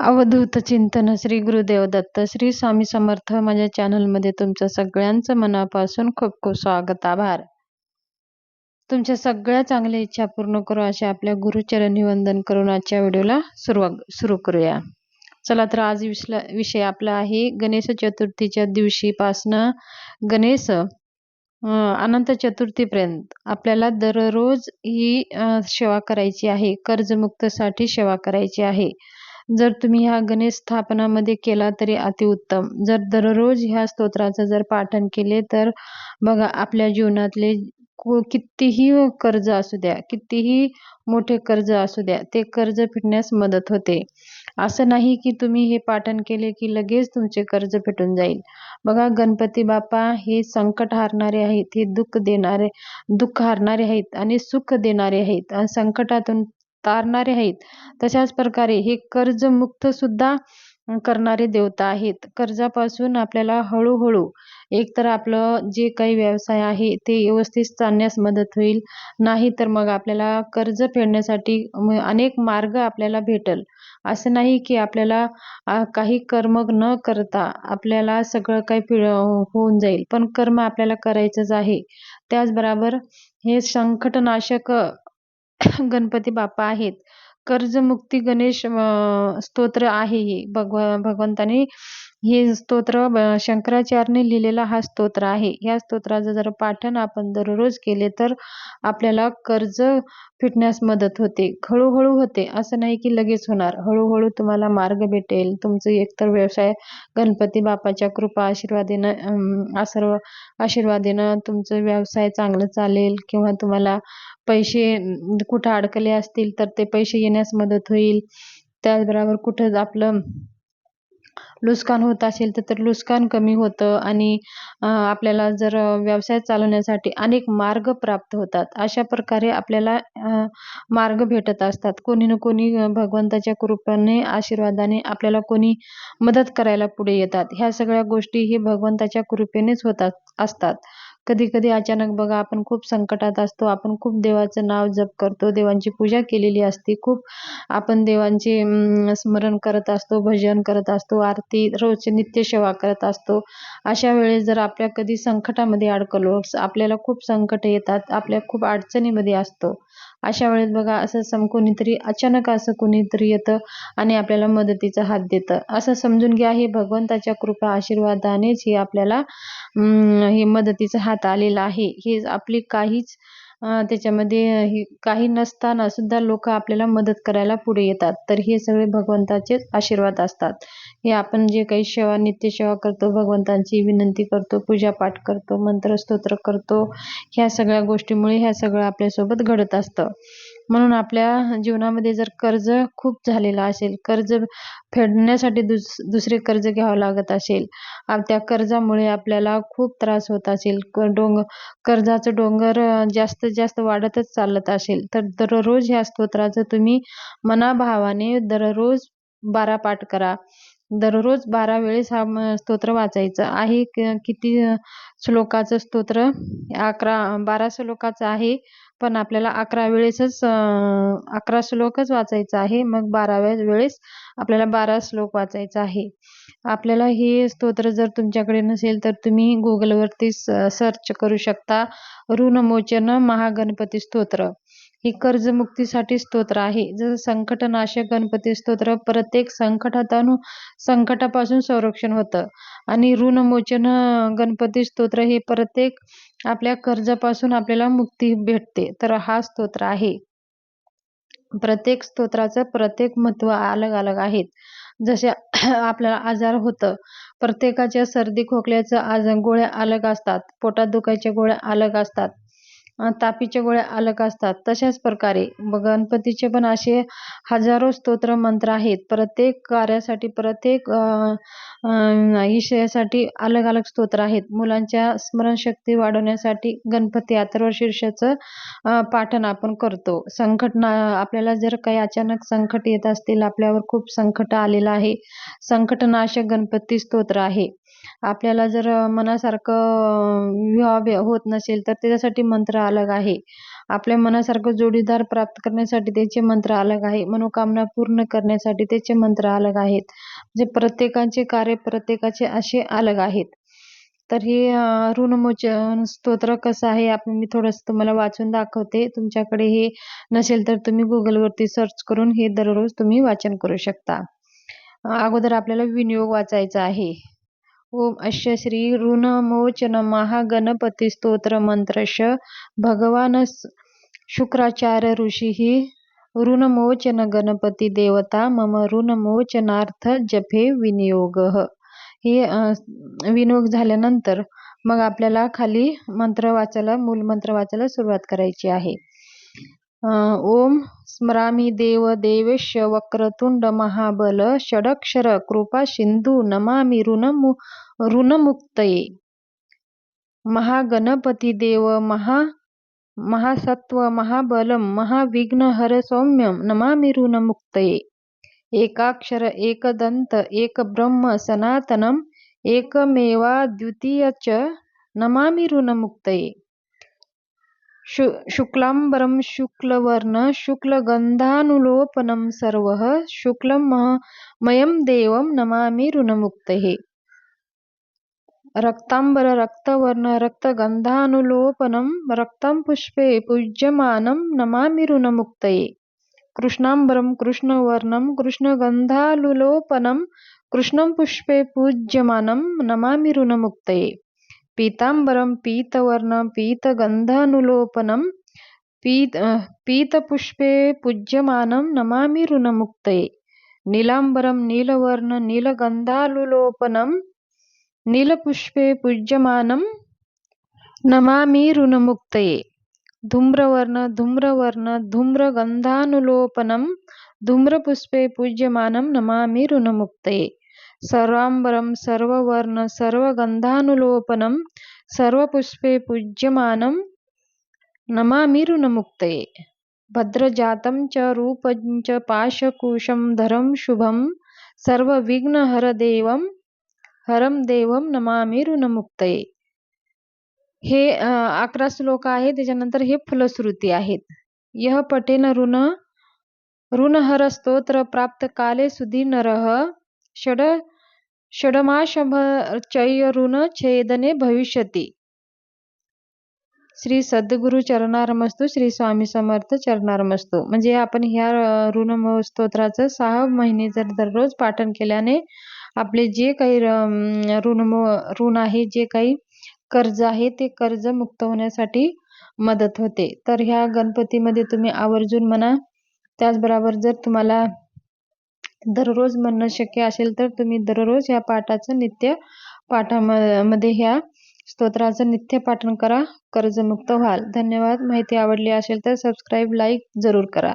अवधूत चिंतन श्री गुरुदेव दत्त श्री स्वामी समर्थ माझ्या चॅनलमध्ये तुमचं सगळ्यांचं मनापासून खूप खूप स्वागत आभार. तुमच्या सगळ्या चांगल्या इच्छा पूर्ण करू असे आपल्या गुरुचरणी वंदन करून आजच्या व्हिडिओला सुरुवात सुरू करूया. चला तर आज विषय आपला आहे गणेश चतुर्थीच्या दिवशीपासनं गणेश अनंत चतुर्थीपर्यंत आपल्याला दररोज ही सेवा करायची आहे कर्जमुक्तसाठी सेवा करायची आहे. जर तुम्ही ह्या गणेश स्थापनामध्ये केला तरी अतिउत्तम जर दररोज ह्या स्तोत्राचं जर पाठन केले तर बघा आपल्या जीवनातले कितीही कर्ज असू द्या कितीही मोठे कर्ज असू द्या ते कर्ज फिटण्यास मदत होते. असं नाही की तुम्ही हे पाठन केले की लगेच तुमचे कर्ज फिटून जाईल. बघा गणपती बाप्पा हे संकट हारणारे आहेत हे दुःख देणारे दुःख हारणारे आहेत आणि सुख देणारे आहेत. आणि संकटातून तारणारे आहेत. तशाच प्रकारे हे कर्जमुक्त सुद्धा करणारे देवता आहेत. कर्जापासून आपल्याला हळूहळू एकतर आपलं जे काही व्यवसाय आहे ते व्यवस्थित चालण्यास मदत होईल. नाही तर मग आपल्याला कर्ज फेडण्यासाठी अनेक मार्ग आपल्याला भेटल. असं नाही की आपल्याला काही कर्म न करता आपल्याला सगळं काही होऊन जाईल. पण कर्म आपल्याला करायचंच आहे. त्याचबरोबर हे संकटनाशक गणपती बाप्पा आहेत. कर्जमुक्ती गणेश स्तोत्र आहे हे. भगव भगवंताने हे स्तोत्र शंकराचार्यने लिहिलेला हा स्तोत्र आहे. या स्तोत्राचं जर पाठन आपण दररोज केले तर आपल्याला कर्ज फिटण्यास मदत होते. हळूहळू होते. असं नाही की लगेच होणार. हळूहळू तुम्हाला मार्ग भेटेल. तुमचं एकतर व्यवसाय गणपती बापाच्या कृपा आशीर्वादेनं आसर्व आशीर्वादेनं तुमचं व्यवसाय चांगलं चालेल किंवा तुम्हाला पैसे कुठं अडकले असतील तर ते पैसे येण्यास मदत होईल. त्याचबरोबर कुठं आपलं नुकसान होत असेल तर तर नुकसान कमी होतं आणि आपल्याला जर व्यवसाय चालवण्यासाठी अनेक मार्ग प्राप्त होतात. अशा प्रकारे आपल्याला मार्ग भेटत असतात. कोणी ना कोणी भगवंताच्या कृपेने आशीर्वादाने आपल्याला कोणी मदत करायला पुढे येतात. ह्या सगळ्या गोष्टी ही भगवंताच्या कृपेनेच होतात असतात. कधी कधी अचानक बघा आपण खूप संकटात असतो आपण खूप देवाचं नाव जप करतो देवांची पूजा केलेली असते खूप आपण देवांचे स्मरण करत असतो भजन करत असतो आरती रोज नित्य सेवा करत असतो. अशा वेळेस जर आपल्या कधी संकटामध्ये अडकलो आपल्याला खूप संकट येतात आपल्या खूप अडचणीमध्ये असतो. अशा वेळेस बघा असं सम कोणीतरी अचानक असं कोणीतरी येतं आणि आपल्याला मदतीचा हात देतं. असं समजून घ्या हे भगवंताच्या कृपा आशीर्वादानेच हे आपल्याला हे मदतीचा हात आलेला आहे. हे आपली काहीच त्याच्यामध्ये काही नसताना सुद्धा लोक आपल्याला मदत करायला पुढे येतात. तर हे सगळे भगवंताचेच आशीर्वाद असतात. हे आपण जे काही सेवा नित्यसेवा करतो भगवंतांची विनंती करतो पूजापाठ करतो मंत्रस्तोत्र करतो ह्या सगळ्या गोष्टीमुळे ह्या सगळं आपल्यासोबत घडत असतं. म्हणून आपल्या जीवनामध्ये जर कर्ज खूप झालेलं असेल कर्ज फेडण्यासाठी दुस दुसरे कर्ज घ्यावं लागत असेल त्या कर्जामुळे आपल्याला खूप त्रास होत असेल. डोंग कर्जाचं डोंगर जास्त जास्त वाढतच चालत असेल. तर दररोज ह्या स्तोत्राचं तुम्ही मनाभावाने दररोज बारा पाठ करा. दररोज बारा वेळेस हा स्तोत्र वाचायचं आहे. किती श्लोकाचं स्तोत्र? अकरा बारा श्लोकाचं आहे. पण आपल्याला अकरा वेळेसच अकरा श्लोकच वाचायचं आहे. मग बाराव्या वेळेस आपल्याला बारा श्लोक वाचायचा आहे. आपल्याला हे स्तोत्र जर तुमच्याकडे नसेल तर तुम्ही गुगलवरती सर्च करू शकता. ऋणमोचन महागणपती स्तोत्र. हे कर्जमुक्तीसाठी स्तोत्र आहे. जसं संकटनाशक गणपती स्तोत्र प्रत्येक संकटातून संकटापासून संरक्षण होतं. आणि ऋणमोचन गणपती स्तोत्र हे प्रत्येक आपल्या कर्जापासून आपल्याला मुक्ती भेटते. तर हा स्तोत्र आहे. प्रत्येक स्तोत्राचं प्रत्येक महत्त्व अलग अलग आहेत. जसे आपल्याला आजार होतं. प्रत्येकाच्या सर्दी खोकल्याचं आज गोळ्या अलग असतात. पोटात दुखायच्या गोळ्या अलग असतात. तापीच्या गोळ्या अलग असतात. तशाच प्रकारे गणपतीचे पण असे हजारो स्तोत्र मंत्र आहेत. प्रत्येक कार्यासाठी प्रत्येक विषयासाठी अलग अलग स्तोत्र आहेत. मुलांच्या स्मरणशक्ती वाढवण्यासाठी गणपती अथर्व शीर्षाचं पाठन आपण करतो. संकट ना आपल्याला जर काही अचानक संकट येत असतील आपल्यावर खूप संकट आलेलं आहे. संकटनाशक गणपती स्तोत्र आहे. आपल्याला जर मनासारखं विवाह होत नसेल तर त्याच्यासाठी मंत्र अलग आहे. आपल्या मनासारखं जोडीदार प्राप्त करण्यासाठी त्याचे मंत्र अलग आहे. मनोकामना पूर्ण करण्यासाठी त्याचे मंत्र अलग आहेत. म्हणजे प्रत्येकाचे कार्य प्रत्येकाचे असे अलग आहेत. तर हे ऋणमोचन स्तोत्र कसं आहे आपण मी थोडंसं तुम्हाला वाचून दाखवते. तुमच्याकडे हे नसेल तर तुम्ही गुगलवरती सर्च करून हे दररोज तुम्ही वाचन करू शकता. अगोदर आपल्याला विनियोग वाचायचा आहे. ओम अश्य श्री ऋणमोचन महागणपती स्तोत्र मंत्रश भगवान शुक्राचार्य ऋषी ही ऋणमोचन गणपती देवता मम ऋणमोचनार्थ जपे विनियोग. हे विनियोग झाल्यानंतर मग आपल्याला खाली मंत्र वाचायला मूल मंत्र वाचायला सुरुवात करायची आहे. ओम स्मरामी देव देवेश वक्रतुंड महाबल षडक्षर कृपा सिंधू नमामि ऋणमु ऋणमुक्तये। महागणपती देव महा महासत्व महाबलम महाविघ्नहर सौम्यम नमामि ऋणमुक्तये। एकाक्षर एकदंत एक ब्रह्म सनातनम एकमेवा द्वितीय च नमामि ऋणमुक्तये। शु शुक्लांबरं शुक्लवर्ण शुक्लगन्धानुलोपनं सर्वः शुक्लं मयं देवं नमामि ऋणमुक्तये रक्तांबर रक्तवर्ण रक्तगन्धानुलोपनं रक्तं पुष्पे पूज्यमानं नमामि ऋणमुक्तये कृष्णाम्बरं कृष्णवर्णं कृष्णगन्धानुलोपनं कृष्णं पुष्पे पूज्यमानं नमामि ऋणमुक्तये पीतांबरं पीतवर्णं पीतगन्धानुलोपनं पीत पीतपुष्पे पूज्यमानं नमामि ऋणमुक्तये नीलांबरं नीलवर्ण नीलगन्धानुलोपनं नीलपुष्पे पूज्यमानं नमामि ऋणमुक्तये धूम्रवर्ण धूम्रवर्ण धूम्रगन्धानुलोपनं धूम्रपुष्पे पूज्यमानं नमामि ऋणमुक्तये सर्वांबरं सर्ववर्ण सर्वगन्धानुलोपनं सर्वपुष्पे पूज्यमानं नमामि ऋणमुक्तये भद्रजातं च रूपं च पाशकुशं धरं शुभं सर्वविघ्नहरदेवं हरं देवं नमामि ऋणमुक्तये हे अकरा श्लोक आहे त्याच्यानंतर हे फलश्रुती आहेत। यह पटेन ऋण ऋणहर स्तोत्र प्राप्त काले सुधी नरह षड छेदने भविष्यती। श्री सद्गुरु चरणारमस्तू श्री स्वामी समर्थ चरणारमस्तू. म्हणजे आपण ह्या ऋण स्तोत्राचं सहा महिने जर दररोज पाठन केल्याने आपले जे काही ऋण ऋण आहे जे काही कर्ज आहे ते कर्ज मुक्त होण्यासाठी मदत होते. तर ह्या गणपतीमध्ये तुम्ही आवर्जून म्हणा त्याचबरोबर जर तुम्हाला दररोज म्हणणं शक्य असेल तर तुम्ही दररोज या पाठाचं नित्य पाठामध्ये ह्या स्तोत्राचं नित्य पाठन करा. कर्जमुक्त व्हाल. धन्यवाद. माहिती आवडली असेल तर सबस्क्राईब लाईक जरूर करा.